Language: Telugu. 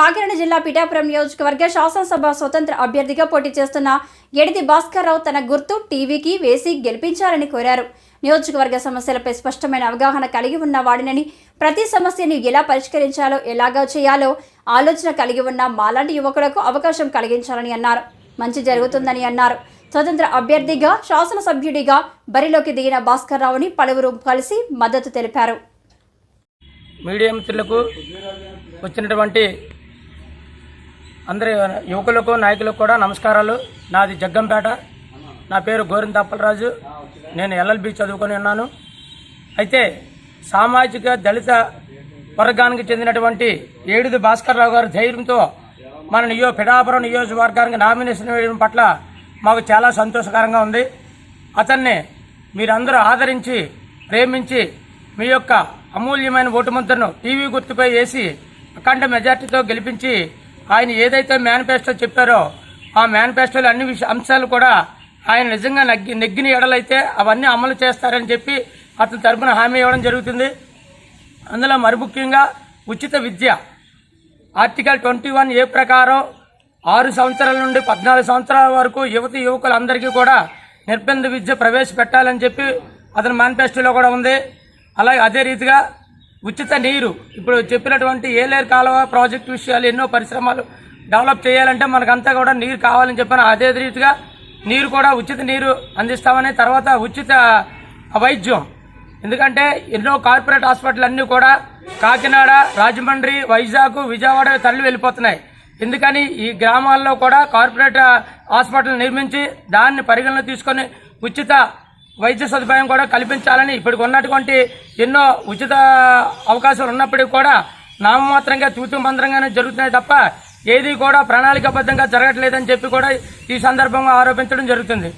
కాకినాడ జిల్లా పిఠాపురం నియోజకవర్గ శాసనసభ స్వతంత్ర అభ్యర్థిగా పోటీ చేస్తున్న ఎడిది భాస్కర్ రావు తన గుర్తు టీవీకి వేసి గెలిపించాలని కోరారు. నియోజకవర్గ సమస్యలపై స్పష్టమైన అవగాహన కలిగి ఉన్న వాడినని ప్రతి సమస్యను ఎలా పరిష్కరించాలో ఎలాగా చేయాలో ఆలోచన కలిగి ఉన్న మాలాంటి యువకులకు అవకాశం కలిగించాలని అన్నారు. మంచి జరుగుతుందని అన్నారు. స్వతంత్ర అభ్యర్థిగా శాసనసభ్యుడిగా బరిలోకి దిగిన భాస్కర్ రావుని పలువురు కలిసి మద్దతు తెలిపారు. మీడియా మిత్రులకు వచ్చినటువంటి అందరి యువకులకు నాయకులకు కూడా నమస్కారాలు. నాది జగ్గంపేట. నా పేరు గోరింత అప్పలరాజు నేను ఎల్ఎల్బి చదువుకొని ఉన్నాను. అయితే సామాజిక దళిత వర్గానికి చెందినటువంటి ఏడుది భాస్కర్ రావు గారి ధైర్యంతో మన నియో పిఠాపురం నియోజకవర్గానికి నామినేషన్ వేయడం పట్ల మాకు చాలా సంతోషకరంగా ఉంది. అతన్ని మీరందరూ ఆదరించి ప్రేమించి మీ యొక్క అమూల్యమైన ఓటు ముద్రను టీవీ గుర్తుపై వేసి అఖండ మెజార్టీతో గెలిపించి ఆయన ఏదైతే మేనిఫెస్టో చెప్పారో ఆ మేనిఫెస్టోలో అన్ని విష అంశాలు కూడా ఆయన నిజంగా నగ్గి నెగ్గిన ఎడలైతే అవన్నీ అమలు చేస్తారని చెప్పి అతని తరపున హామీ ఇవ్వడం జరుగుతుంది. అందులో మరి ముఖ్యంగా ఉచిత విద్య. ఆర్టికల్ ట్వంటీ వన్ ఏ ప్రకారం ఆరు సంవత్సరాల నుండి పద్నాలుగు సంవత్సరాల వరకు యువతి యువకులందరికీ కూడా నిర్బంధ విద్య ప్రవేశపెట్టాలని చెప్పి అతని మేనిఫెస్టోలో కూడా ఉంది. అలాగే అదే రీతిగా ఉచిత నీరు. ఇప్పుడు చెప్పినటువంటి ఏలేరు కాలువ ప్రాజెక్టు విషయాలు ఎన్నో పరిశ్రమలు డెవలప్ చేయాలంటే మనకంతా కూడా నీరు కావాలని చెప్పాను అదే రీతిగా నీరు కూడా ఉచిత నీరు అందిస్తామని తర్వాత ఉచిత వైద్యం. ఎందుకంటే ఎన్నో కార్పొరేట్ హాస్పిటల్ అన్నీ కూడా కాకినాడ రాజమండ్రి వైజాగ్ విజయవాడ తరలి వెళ్ళిపోతున్నాయి. ఎందుకని ఈ గ్రామాల్లో కూడా కార్పొరేట్ హాస్పిటల్ నిర్మించి దాన్ని పరిగణన తీసుకొని ఉచిత వైద్య సదుపాయం కూడా కల్పించాలని ఇప్పటికి ఉన్నటువంటి ఎన్నో ఉచిత అవకాశాలు ఉన్నప్పటికీ కూడా నామమాత్రంగా తూతు మంత్రంగానే జరుగుతున్నాయి తప్ప ఏది కూడా ప్రణాళికాబద్ధంగా జరగట్లేదని చెప్పి కూడా ఈ సందర్భంగా ఆరోపించడం జరుగుతుంది.